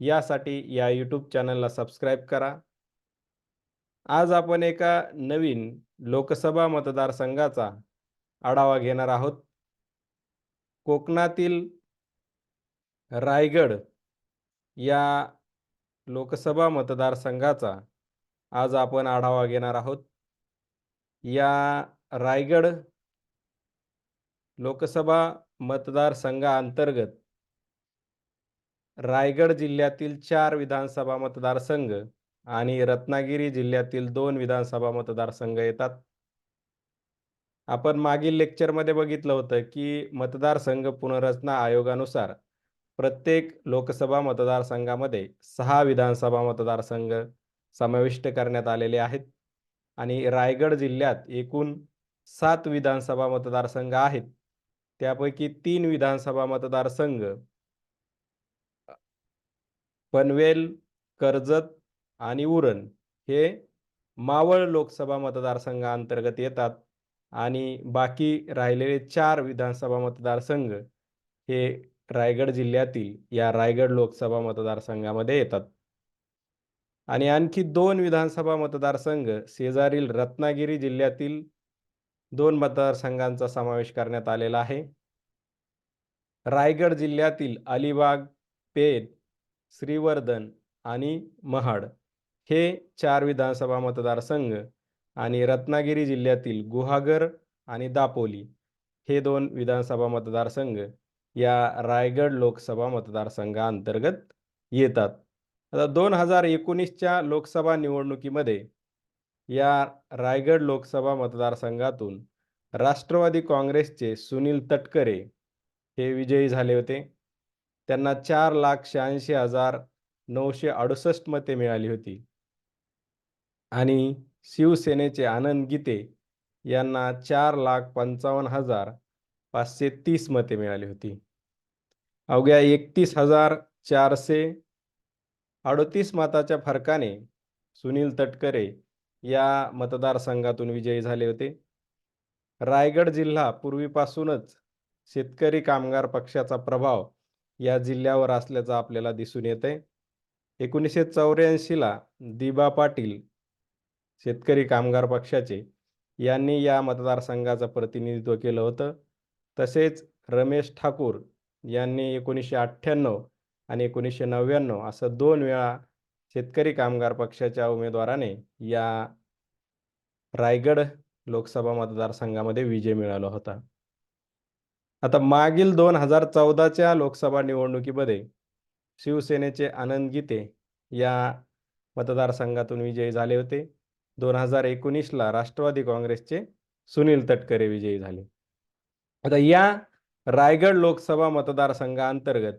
यासाठी या यूट्यूब चॅनलला सबस्क्राईब करा. आज आपण एका नवीन लोकसभा मतदारसंघाचा आढावा घेणार आहोत. कोकणातील रायगड या लोकसभा मतदारसंघाचा आज आपण आढावा घेणार आहोत. या रायगड लोकसभा मतदारसंघाअंतर्गत रायगड जिल्ह्यातील चार विधानसभा मतदारसंघ आणि रत्नागिरी जिल्ह्यातील दोन विधानसभा मतदारसंघ येतात. आपण मागील लेक्चरमध्ये बघितलं होतं की मतदारसंघ पुनर्रचना आयोगानुसार प्रत्येक लोकसभा मतदारसंघामध्ये सहा विधानसभा मतदारसंघ समाविष्ट करण्यात आलेले आहेत आणि रायगड जिल्ह्यात एकूण सात विधानसभा मतदारसंघ आहेत. त्यापैकी तीन विधानसभा मतदारसंघ पनवेल कर्जत आणि उरण हे मावळ लोकसभा मतदारसंघाअंतर्गत येतात आणि बाकी राहिलेले चार विधानसभा मतदारसंघ हे रायगड जिल्ह्यातील या रायगड लोकसभा मतदारसंघामध्ये येतात. आणि आणखी दोन विधानसभा मतदारसंघ शेजारील रत्नागिरी जिल्ह्यातील दोन मतदारसंघांचा समावेश करण्यात आलेला आहे. रायगड जिल्ह्यातील अलिबाग पेठ श्रीवर्धन आणि महाड हे चार विधानसभा मतदारसंघ आणि रत्नागिरी जिल्ह्यातील गुहागर आणि दापोली हे दोन विधानसभा मतदारसंघ या रायगड लोकसभा मतदारसंघाअंतर्गत येतात. आता दोन हजार एकोणीसच्या लोकसभा निवडणुकीमध्ये या रायगड लोकसभा मतदारसंघातून राष्ट्रवादी काँग्रेसचे सुनील तटकरे हे विजयी झाले होते. त्यांना चार लाख शहाऐंशी हजार नऊशे अडुसष्ट मते मिळाली होती. आणि शिवसेनेचे आनंद गीते यांना चार लाख पंचावन्न हजार पाचशे तीस मते मिळाली होती. अवघ्या एकतीस हजार चारशे अडतीस मताच्या फरकाने सुनील तटकरे या मतदारसंघातून विजयी झाले होते. रायगड जिल्हा पूर्वीपासूनच शेतकरी कामगार पक्षाचा प्रभाव या जिल्ह्यावर असल्याचं आपल्याला दिसून येत आहे एकोणीसशे चौऱ्याऐंशीला दिबा पाटील शेतकरी कामगार पक्षाचे यांनी या मतदारसंघाचं प्रतिनिधित्व केलं होतं. तसेच रमेश ठाकूर यांनी एकोणीसशे अठ्ठ्याण्णव आणि एकोणीसशे नव्याण्णव असं दोन वेळा शेतकरी कामगार पक्षाच्या उमेदवाराने या रायगड लोकसभा मतदारसंघामध्ये विजय मिळाला होता. आता मागील दोन हजार चौदाच्या लोकसभा निवडणुकीमध्ये शिवसेनेचे आनंद गीते या मतदारसंघातून विजयी झाले होते. दोन हजार एकोणीसला राष्ट्रवादी काँग्रेसचे सुनील तटकरे विजयी झाले. आता या रायगड लोकसभा मतदारसंघाअंतर्गत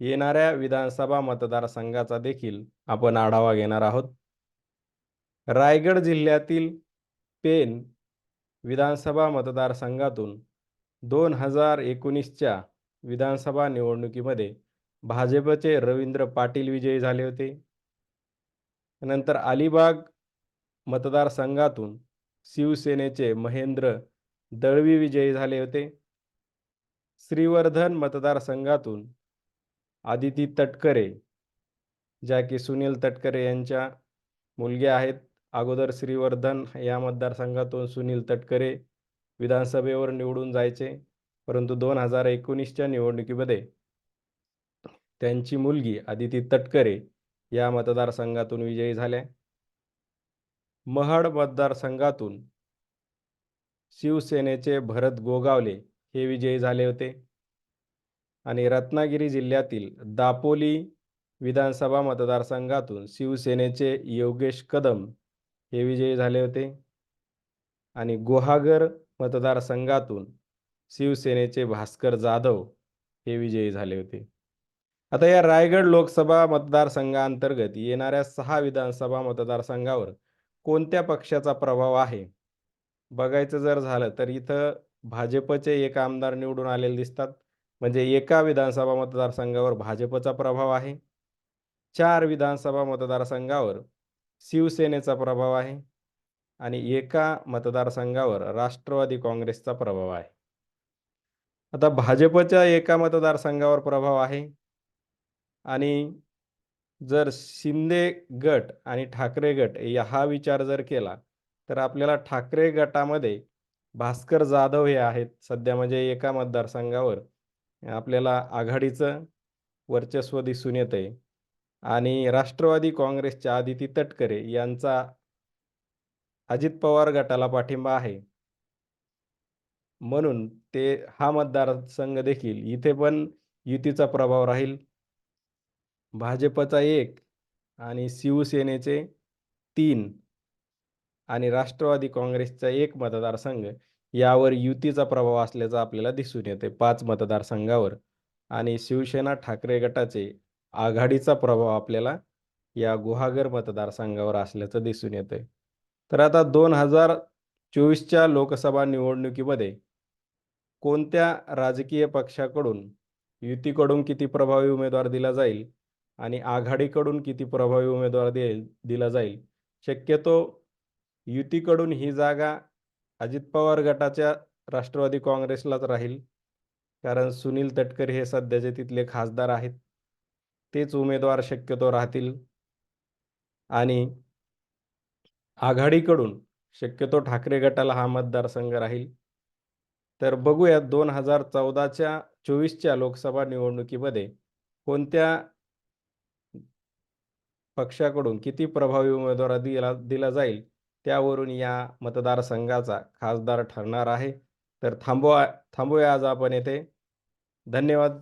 येणाऱ्या विधानसभा मतदारसंघाचा देखील आपण आढावा घेणार आहोत. रायगड जिल्ह्यातील पेन विधानसभा मतदारसंघातून दोन हजार एकोणीसच्या विधानसभा निवडणुकीमध्ये भाजपचे रवींद्र पाटील विजयी झाले होते. नंतर अलिबाग मतदारसंघातून शिवसेनेचे महेंद्र दळवी विजयी झाले होते. श्रीवर्धन मतदारसंघातून आदिती तटकरे ज्या की सुनील तटकरे यांच्या मुलग्या आहेत अगोदर श्रीवर्धन या मतदारसंघातून सुनील तटकरे विधानसभेवर निवडून जायचे परंतु दोन हजार एकोणीसच्या निवडणुकीमध्ये त्यांची मुलगी आदिती तटकरे या मतदारसंघातून विजयी झाल्या. महाड मतदारसंघातून शिवसेनेचे भरत गोगावले हे विजयी झाले होते. आणि रत्नागिरी जिल्ह्यातील दापोली विधानसभा मतदारसंघातून शिवसेनेचे योगेश कदम हे विजयी झाले होते. आणि गुहागर मतदारसंघातून शिवसेनेचे भास्कर जाधव हे विजयी झाले होते. आता या रायगड लोकसभा मतदारसंघाअंतर्गत येणाऱ्या सहा विधानसभा मतदारसंघावर कोणत्या पक्षाचा प्रभाव आहे? बघायचं जर झालं तर इथं भाजपचे एक आमदार निवडून आलेले दिसतात. म्हणजे एका विधानसभा मतदारसंघावर भाजपचा प्रभाव आहे. चार विधानसभा मतदारसंघावर शिवसेनेचा प्रभाव आहे. आणि एका मतदारसंघावर राष्ट्रवादी काँग्रेसचा प्रभाव आहे. आता भाजपच्या एका मतदारसंघावर प्रभाव आहे. आणि जर शिंदे गट आणि ठाकरे गट या हा विचार जर केला तर आपल्याला ठाकरे गटामध्ये भास्कर जाधव हे आहेत सध्या म्हणजे एका मतदारसंघावर. आपल्याला आघाडीचं वर्चस्व दिसून येत आहे आणि राष्ट्रवादी काँग्रेसच्या आदिती तटकरे यांचा अजित पवार गटाला पाठिंबा आहे. म्हणून ते हा मतदारसंघ देखील इथे पण युतीचा प्रभाव राहील. भाजपचा एक आणि शिवसेनेचे तीन आणि राष्ट्रवादी काँग्रेसचा एक मतदारसंघ यावर युतीचा प्रभाव असल्याचा आपल्याला दिसून येते. पाच मतदारसंघावर आणि शिवसेना ठाकरे गटाचे आघाडीचा प्रभाव आपल्याला या गुहागर मतदारसंघावर असल्याचं दिसून येते तर आता दोन हजार चोवीसच्या लोकसभा निवडणुकीमध्ये कोणत्या राजकीय पक्षाकडून युतीकडून किती प्रभावी उमेदवार दिला जाईल आणि आघाडीकडून किती प्रभावी उमेदवार देईल दिला जाईल? शक्यतो युतीकडून ही जागा अजित पवार गटाच्या राष्ट्रवादी काँग्रेसलाच राहील. कारण सुनील तटकरे हे सध्याचे तिथले खासदार आहेत. तेच उमेदवार शक्यतो राहतील. आणि आघाडीकडून शक्यतो ठाकरे गटाला हा मतदारसंघ राहील. तर बघूयात दोन हजार चौदाच्या चोवीसच्या लोकसभा निवडणुकीमध्ये कोणत्या पक्षाकडून किती प्रभावी उमेदवार दिला दिला जाईल त्यावरून या मतदारसंघाचा खासदार ठरणार आहे. तर थांबवा थांबूया आज आपण येथे. धन्यवाद.